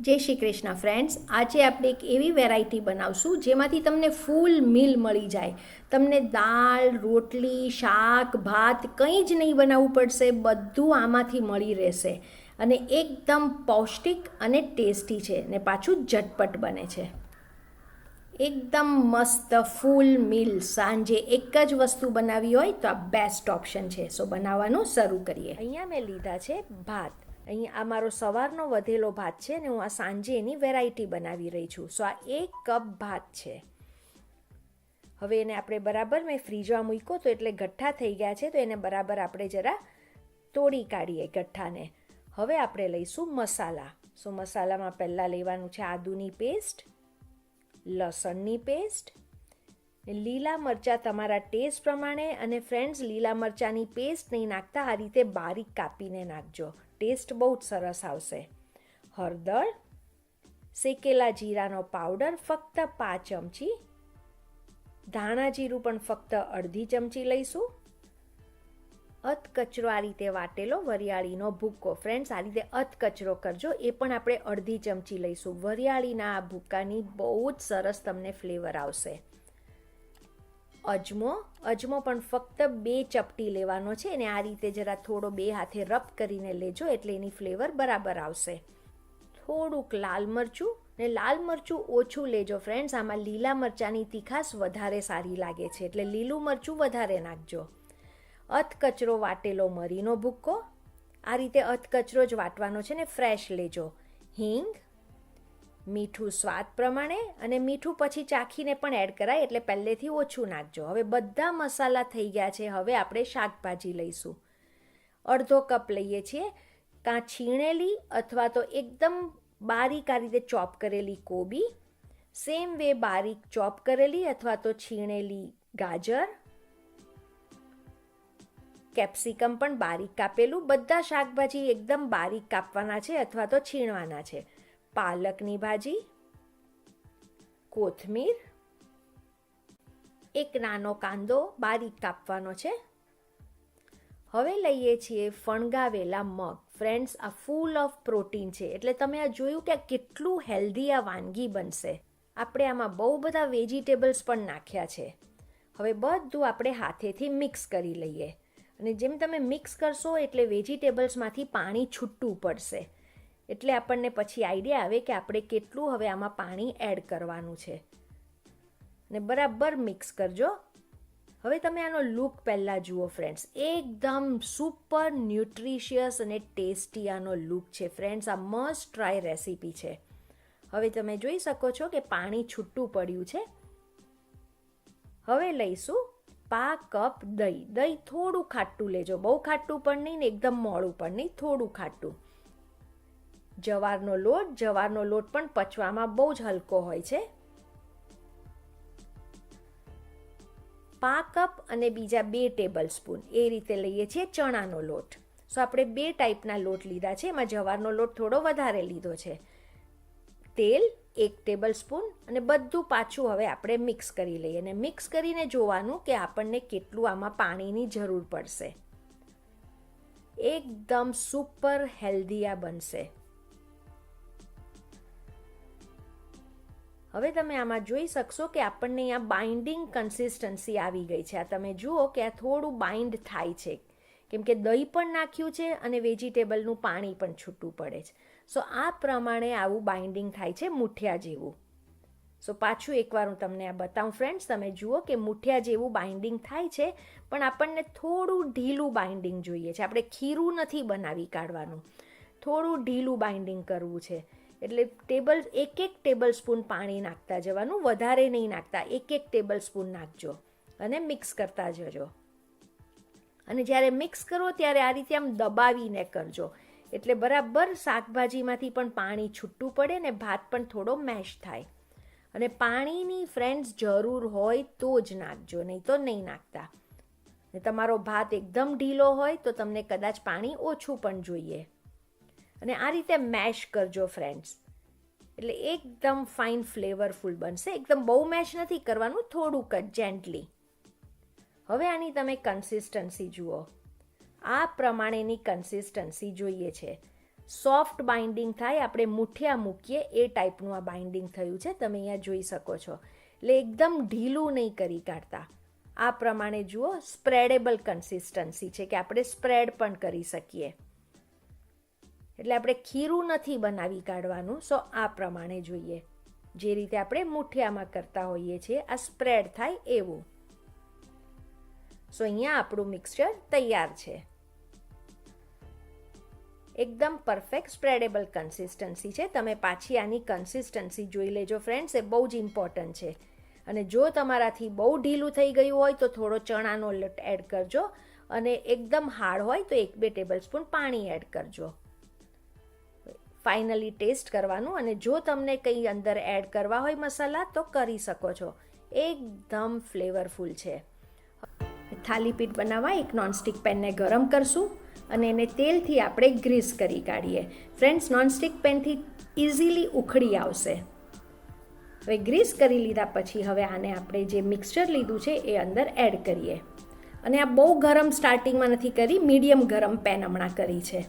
જય શ્રી કૃષ્ણ ફ્રેન્ડ્સ આજે આપણે એક એવી વેરાયટી બનાવશું જેમાંથી તમને ફૂલ મીલ મળી જાય. તમને દાળ, રોટલી, શાક, ભાત કંઈ જ નહીં બનાવવું પડશે, બધું આમાંથી મળી રહેશે. અને એકદમ પૌષ્ટિક અને ટેસ્ટી છે ને પાછું ઝટપટ બને છે. એકદમ મસ્ત ફૂલ મીલ સાંજે એક જ વસ્તુ બનાવી હોય તો આ બેસ્ટ ઓપ્શન છે. સો બનાવવાનું શરૂ કરીએ. અહીંયા મેં લીધા છે ભાત. અહીં આ મારો સવારનો વધેલો ભાત છે ને હું આ સાંજે એની વેરાયટી બનાવી રહી છું. સો આ એક કપ ભાત છે. હવે એને આપણે બરાબર મેં ફ્રીજમાં મૂક્યો તો એટલે ગઠ્ઠા થઈ ગયા છે તો એને બરાબર આપણે જરા તોડી કાઢીએ ગઠ્ઠાને. હવે આપણે લઈશું મસાલા. સો મસાલામાં પહેલાં લેવાનું છે આદુની પેસ્ટ લસણની પેસ્ટ લીલા મરચાં તમારા ટેસ્ટ પ્રમાણે અને ફ્રેન્ડ્સ લીલા મરચાંની પેસ્ટ નહીં નાખતા, આ રીતે બારીક કાપીને નાખજો. ટેસ્ટ બહુ જ સરસ આવશે. હળદર, શેકેલા જીરાનો પાવડર, ફક્ત પાંચ ચમચી. ધાણા જીરું પણ ફક્ત અડધી ચમચી લઈશું. અધકચરો આ રીતે વાટેલો, વરિયાળીનો ભૂક્કો. ફ્રેન્ડ્સ, આ રીતે અધકચરો કરજો, એ પણ આપણે અડધી ચમચી લઈશું. વરિયાળીના આ ભૂક્કાની બહુ જ સરસ તમને ફ્લેવર આવશે. અજમો. અજમો પણ ફક્ત બે ચપટી લેવાનો છે અને આ રીતે જરા થોડો બે હાથે રબ કરીને લેજો એટલે એની ફ્લેવર બરાબર આવશે. થોડુંક લાલ મરચું ને લાલ મરચું ઓછું લેજો ફ્રેન્ડ્સ આમાં લીલા મરચાંની તીખાશ વધારે સારી લાગે છે એટલે લીલું મરચું વધારે નાખજો. અધકચરો વાટેલો મરીનો ભૂક્કો. આ રીતે અધકચરો જ વાટવાનો છે ને ફ્રેશ લેજો. હિંગ મીઠું સ્વાદ પ્રમાણે અને મીઠું પછી ચાખીને પણ એડ કરાય, એટલે પહેલેથી ઓછું નાખજો. હવે બધા મસાલા થઈ ગયા છે, હવે આપણે શાકભાજી લઈશું. અડધો કપ લઈએ છીએ કાં છીણેલી અથવા તો એકદમ બારીક આ રીતે ચોપ કરેલી કોબી. સેમ વે બારીક ચોપ કરેલી અથવા તો છીણેલી ગાજર. કેપ્સિકમ પણ બારીક કાપેલું. બધા શાકભાજી એકદમ બારીક કાપવાના છે અથવા તો છીણવાના છે. પાલકની ભાજી, કોથમીર, એક નાનો કાંદો બારીક કાપવાનો છે. હવે લઈએ છીએ ફણગાવેલા મગ. ફ્રેન્ડ્સ આ ફૂલ ઓફ પ્રોટીન છે. એટલે તમે આ જોયું કે આ કેટલું હેલ્ધી આ વાનગી બનશે. આપણે આમાં બહુ બધા વેજીટેબલ્સ પણ નાખ્યા છે. હવે બધું આપણે હાથેથી મિક્સ કરી લઈએ. અને જેમ તમે મિક્સ કરશો એટલે વેજીટેબલ્સમાંથી પાણી છૂટવું પડશે. એટલે આપણને પછી આઈડિયા આવે કે આપણે કેટલું હવે આમાં પાણી એડ કરવાનું છે. ને બરાબર મિક્સ કરજો. હવે તમે આનો લુક પહેલાં જુઓ ફ્રેન્ડ્સ એકદમ સુપર ન્યુટ્રિશિયસ અને ટેસ્ટી આનો લુક છે ફ્રેન્ડ્સ આ મસ્ટ ટ્રાય રેસીપી છે. હવે તમે જોઈ શકો છો કે પાણી છૂટું પડ્યું છે. હવે લઈશું પા કપ દહીં. દહીં થોડું ખાટું લેજો. બહુ ખાટું પણ નહીં ને એકદમ મોડું પણ નહીં, થોડું ખાટું. જવારનો લોટ જવારનો લોટ પણ પચવામાં બહુ જ હલકો હોય છે. પા કપ અને બીજા બે ટેબલ સ્પૂન એ રીતે લઈએ છીએ ચણાનો લોટ. સો આપણે બે ટાઈપના લોટ લીધા છે, એમાં જવારનો લોટ થોડો વધારે લીધો છે. તેલ એક ટેબલ સ્પૂન અને બધું પાછું હવે આપણે મિક્સ કરી લઈએ અને મિક્સ કરીને જોવાનું કે આપણને કેટલું આમાં પાણીની જરૂર પડશે. એકદમ સુપર હેલ્ધી આ બનશે. હવે તમે આમાં જોઈ શકશો કે આપણને આ બાઇન્ડિંગ કન્સિસ્ટન્સી આવી ગઈ છે. આ તમે જુઓ કે આ થોડું બાઇન્ડ થાય છે. કેમ કે દહીં પણ નાખ્યું છે અને વેજીટેબલનું પાણી પણ છૂટું પડે છે. સો આ પ્રમાણે આવું બાઇન્ડિંગ થાય છે મુઠિયા જેવું. સો પાછું એકવાર હું તમને આ બતાવું. ફ્રેન્ડ્સ તમે જુઓ કે મુઠિયા જેવું બાઇન્ડિંગ થાય છે, પણ આપણને થોડું ઢીલું બાઇન્ડિંગ જોઈએ છે. આપણે ખીરું નથી બનાવી કાઢવાનું. થોડું ઢીલું બાઇન્ડિંગ કરવું છે. એટલે ટેબલ, એક એક ટેબલ સ્પૂન પાણી નાખતા જવાનું, વધારે નહીં નાખતા, એક એક ટેબલ સ્પૂન નાખજો અને મિક્સ કરતા જજો. અને જ્યારે મિક્સ કરો ત્યારે આ રીતે આમ દબાવીને કરજો. એટલે બરાબર શાકભાજીમાંથી પણ પાણી છૂટું પડે ને ભાત પણ થોડો મેશ થાય. અને પાણીની ફ્રેન્ડ્સ જરૂર હોય તો જ નાખજો, નહીં તો નહીં નાખતા. તમારો ભાત એકદમ ઢીલો હોય તો તમને કદાચ પાણી ઓછું પણ જોઈએ. અને આ રીતે મેશ કરજો ફ્રેન્ડ્સ એટલે એકદમ ફાઇન ફ્લેવરફુલ બનશે. એકદમ બહુ મેશ નથી કરવાનું, થોડુંક જ જેન્ટલી હવે આની તમે કન્સિસ્ટન્સી જુઓ. આ પ્રમાણેની કન્સિસ્ટન્સી જોઈએ છે. સોફ્ટ બાઇન્ડિંગ થાય, આપણે મુઠિયા મૂકીએ, એ ટાઈપનું આ બાઇન્ડિંગ થયું છે, તમે અહીંયા જોઈ શકો છો. એટલે એકદમ ઢીલું નહીં કરી કાઢતા. આ પ્રમાણે જુઓ સ્પ્રેડેબલ કન્સિસ્ટન્સી છે કે આપણે સ્પ્રેડ પણ કરી શકીએ. એટલે આપણે ખીરું નથી બનાવી કાઢવાનું, સો આ પ્રમાણે જોઈએ. જે રીતે આપણે મુઠિયામાં કરતા હોઈએ છીએ, આ સ્પ્રેડ થાય એવું. સો અહીંયા આપણું મિક્સચર તૈયાર છે. એકદમ પરફેક્ટ સ્પ્રેડેબલ કન્સિસ્ટન્સી છે. તમે પાછી આની કન્સિસ્ટન્સી જોઈ લેજો ફ્રેન્ડ્સ, એ બહુ જ ઇમ્પોર્ટન્ટ છે. અને જો તમારાથી બહુ ઢીલું થઈ ગયું હોય, તો થોડો ચણાનો લોટ એડ કરજો અને એકદમ હાર્ડ હોય, તો એક બે ટેબલ સ્પૂન પાણી એડ કરજો. ફાઇનલી ટેસ્ટ કરવાનું અને જો તમને કંઈ અંદર એડ કરવા હોય મસાલા, તો કરી શકો છો. એકદમ ફ્લેવરફુલ છે. થાલીપીઠ બનાવવા એક નોનસ્ટિક પેનને ગરમ કરશું અને એને તેલથી આપણે ગ્રીસ કરી કાઢીએ. ફ્રેન્ડ્સ, નોનસ્ટિક પેનથી ઇઝીલી ઉખડી આવશે. હવે ગ્રીસ કરી લીધા પછી હવે આને આપણે જે મિક્સચર લીધું છે એ અંદર એડ કરીએ. અને આ બહુ ગરમ સ્ટાર્ટિંગમાં નથી કરી, મીડિયમ ગરમ પેન હમણાં કરી છે.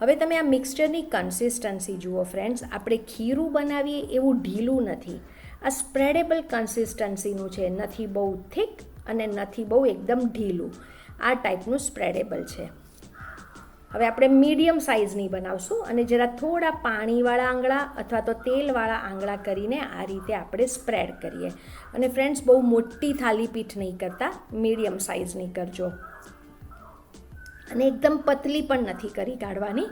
હવે તમે આ મિક્સચરની કન્સિસ્ટન્સી જુઓ ફ્રેન્ડ્સ આપણે ખીરું બનાવીએ એવું ઢીલું નથી. આ સ્પ્રેડેબલ કન્સિસ્ટન્સીનું છે, નથી બહુ થીક અને નથી બહુ એકદમ ઢીલું. આ ટાઈપનું સ્પ્રેડેબલ છે. હવે આપણે મીડિયમ સાઇઝની બનાવશું અને જરા થોડા પાણીવાળા આંગળા અથવા તો તેલવાળા આંગળા કરીને આ રીતે આપણે સ્પ્રેડ કરીએ. અને ફ્રેન્ડ્સ બહુ મોટી થાલીપીઠ નહીં કરતા મીડિયમ સાઇઝની કરજો. અને એકદમ પતલી પણ નથી કરી કાઢવાની.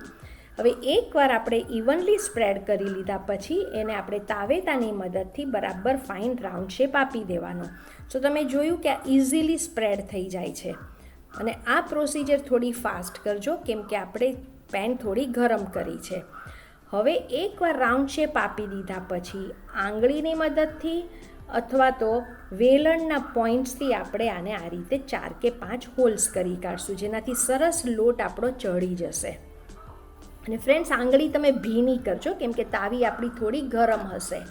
હવે એકવાર આપણે ઇવનલી સ્પ્રેડ કરી લીધા પછી એને આપણે તાવેતાની મદદથી બરાબર ફાઇન રાઉન્ડ શેપ આપી દેવાનો. સો તમે જોયું કે આ ઇઝીલી સ્પ્રેડ થઈ જાય છે. અને આ પ્રોસિજર થોડી ફાસ્ટ કરજો કેમ કે આપણે પેન થોડી ગરમ કરી છે. હવે એકવાર રાઉન્ડ શેપ આપી દીધા પછી આંગળીની મદદથી અથવા તો વેલણના પોઈન્ટ્સથી આપણે આને આ રીતે ચાર કે પાંચ હોલ્સ કરી કાઢશું. જેનાથી સરસ લોટ આપણો ચડી જશે. અને ફ્રેન્ડ્સ, આંગળી તમે ભીની કરજો, કેમ કે તાવી આપણી થોડી ગરમ હશે.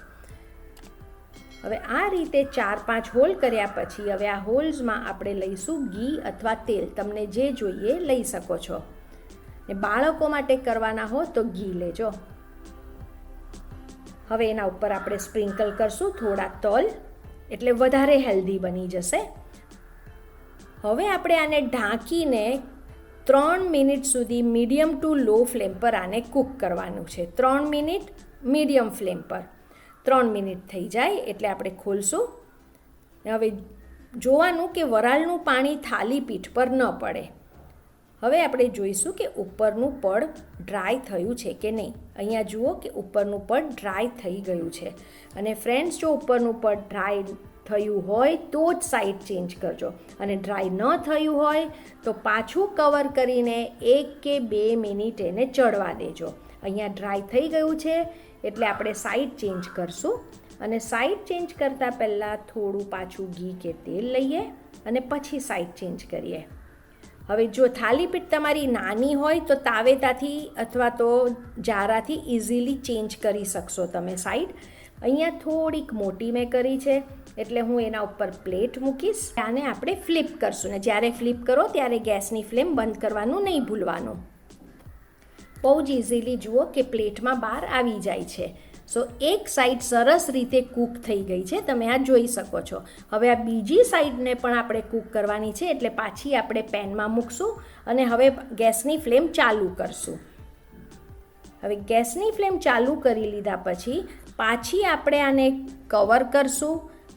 હવે આ રીતે ચાર પાંચ હોલ કર્યા પછી હવે આ હોલ્સમાં આપણે લઈશું ઘી અથવા તેલ. તમને જે જોઈએ લઈ શકો છો. ને બાળકો માટે કરવાના હો તો ઘી લેજો. હવે એના ઉપર આપણે સ્પ્રિંકલ કરશું થોડા તલ, એટલે વધારે હેલ્ધી બની જશે. હવે આપણે આને ઢાંકીને ત્રણ મિનિટ સુધી મીડિયમ ટુ લો ફ્લેમ પર આને કૂક કરવાનું છે. ત્રણ મિનિટ મીડિયમ ફ્લેમ પર. ત્રણ મિનિટ થઈ જાય એટલે આપણે ખોલશું. હવે જોવાનું કે વરાળનું પાણી થાલી પીઠ પર ન પડે. હવે આપણે જોઈશું કે ઉપરનું પડ ડ્રાય થયું છે કે નહીં. અહીંયા જુઓ કે ઉપરનું પડ ડ્રાય થઈ ગયું છે. અને ફ્રેન્ડ્સ જો ઉપરનું પડ ડ્રાય થયું હોય તો જ સાઈડ ચેન્જ કરજો. અને ડ્રાય ન થયું હોય તો પાછું કવર કરીને એક કે બે મિનિટ એને ચડવા દેજો. અહીંયા ડ્રાય થઈ ગયું છે એટલે આપણે સાઈડ ચેન્જ કરશું. અને સાઈડ ચેન્જ કરતાં પહેલાં થોડું પાછું ઘી કે તેલ લઈએ અને પછી સાઈડ ચેન્જ કરીએ. હવે જો થાલીપીઠ તમારી નાની હોય તો તાવેતાથી અથવા તો જારાથી ઇઝીલી ચેન્જ કરી શકશો તમે સાઈડ અહીંયા થોડીક મોટી મેં કરી છે, એટલે હું એના ઉપર પ્લેટ મૂકીશ. આને આપણે ફ્લિપ કરશું. ને જ્યારે ફ્લિપ કરો ત્યારે ગેસની ફ્લેમ બંધ કરવાનું નહીં ભૂલવાનું. બહુ જ ઇઝીલી જુઓ કે પ્લેટમાં બહાર આવી જાય છે. સો એક સાઈડ સરસ રીતે કૂક થઈ ગઈ છે. તમે આ જોઈ શકો છો. હવે આ બીજી સાઈડને પણ આપણે કૂક કરવાની છે, એટલે પાછી આપણે પેનમાં મૂકશું અને હવે ગેસની ફ્લેમ ચાલુ કરશું. હવે ગેસની ફ્લેમ ચાલુ કરી લીધા પછી પાછી આપણે આને કવર કરશું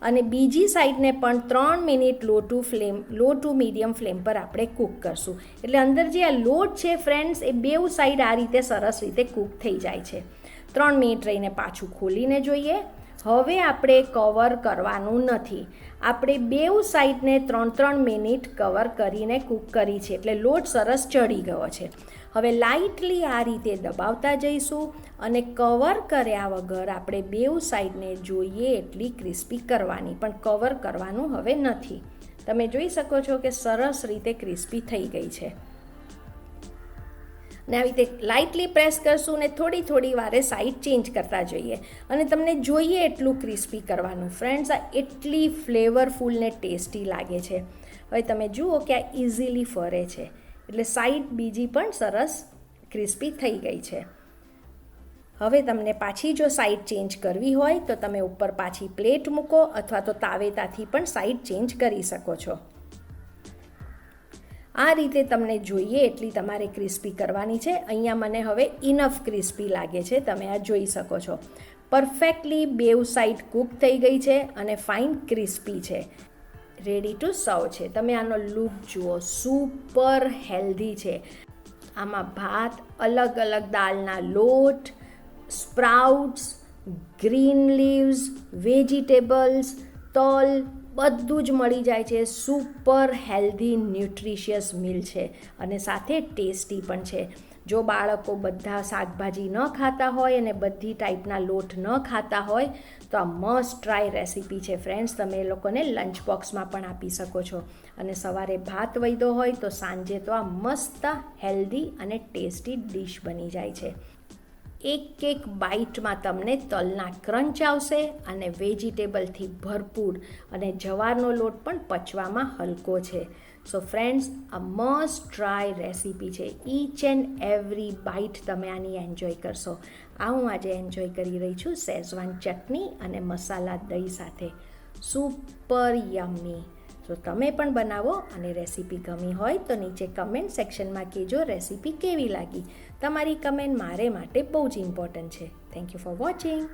અને બીજી સાઈડને પણ ત્રણ minute low to flame low to medium flame પર આપણે કૂક કરશું. એટલે અંદર જે આ લોટ છે ફ્રેન્ડ્સ એ બેઉ સાઈડ આ રીતે સરસ રીતે કૂક થઈ જાય છે. ત્રણ મિનિટ રહીને પાછું ખોલીને જોઈએ. હવે આપણે કવર કરવાનું નથી. આપણે બેઉ સાઈડને ત્રણ ત્રણ મિનિટ કવર કરીને કૂક કરી છે એટલે લોટ સરસ ચડી ગયો છે. હવે લાઇટલી આ રીતે દબાવતા જઈશું અને કવર કર્યા વગર આપણે બેઉ સાઈડને જોઈએ એટલી ક્રિસ્પી કરવાની, પણ કવર કરવાનું હવે નથી. તમે જોઈ શકો છો કે સરસ રીતે ક્રિસ્પી થઈ ગઈ છે. ને આવી રીતે લાઇટલી પ્રેસ કરશું ને થોડી થોડી વારે સાઈડ ચેન્જ કરતા જઈએ. અને તમને જોઈએ એટલું ક્રિસ્પી કરવાનું. ફ્રેન્ડ્સ આ એટલી ફ્લેવરફુલ ને ટેસ્ટી લાગે છે. હવે તમે જુઓ કે આ ઇઝીલી ફરે છે. એટલે સાઈડ બીજી પણ સરસ ક્રિસ્પી થઈ ગઈ છે. હવે તમને પાછી જો સાઈડ ચેન્જ કરવી હોય તો તમે ઉપર પાછી પ્લેટ મૂકો અથવા તો તાવેતાથી પણ સાઈડ ચેન્જ કરી શકો છો. આ રીતે તમને જોઈએ એટલી તમારે ક્રિસ્પી કરવાની છે. અહીંયા મને હવે ઇનફ ક્રિસ્પી લાગે છે, તમે આ જોઈ શકો છો. પરફેક્ટલી બેવ સાઈડ કૂક થઈ ગઈ છે અને ફાઇન ક્રિસ્પી છે. રેડી ટુ સર્વ છે. તમે આનો લુક જુઓ સુપર હેલ્ધી છે. આમાં ભાત, અલગ અલગ દાળના લોટ સ્પ્રાઉટ્સ ગ્રીન લીવ્સ વેજીટેબલ્સ તલ બધું જ મળી જાય છે. સુપર હેલ્ધી ન્યુટ્રિશિયસ મિલ છે અને સાથે ટેસ્ટી પણ છે. જો બાળકો બધા શાકભાજી ન ખાતા હોય અને બધી ટાઈપના લોટ ન ખાતા હોય, તો આ મસ્ટ ટ્રાય રેસીપી છે. ફ્રેન્ડ્સ તમે એ લોકોને લંચ બોક્સમાં પણ આપી શકો છો. અને સવારે ભાત વૈદો હોય તો સાંજે તો આ મસ્ત હેલ્ધી અને ટેસ્ટી ડીશ બની જાય છે. એક એક બાઇટમાં તમને તલના ક્રંચ આવશે અને વેજીટેબલથી ભરપૂર અને જવારનો લોટ પણ પચવામાં હલકો છે. સો ફ્રેન્ડ્સ આ મસ્ટ ટ્રાય રેસીપી છે. ઈચ એન્ડ એવરી બાઇટ તમે આની એન્જોય કરશો. આ હું આજે એન્જોય કરી રહી છું શેઝવાન ચટણી અને મસાલા દહીં સાથે. સુપર યમ્મી તો તમે પણ બનાવો અને રેસીપી ગમી હોય તો નીચે કમેન્ટ સેક્શનમાં કહેજો રેસીપી કેવી લાગી. તમારી કમેન્ટ મારે માટે બહુ જ ઇમ્પોર્ટન્ટ છે. Thank you for watching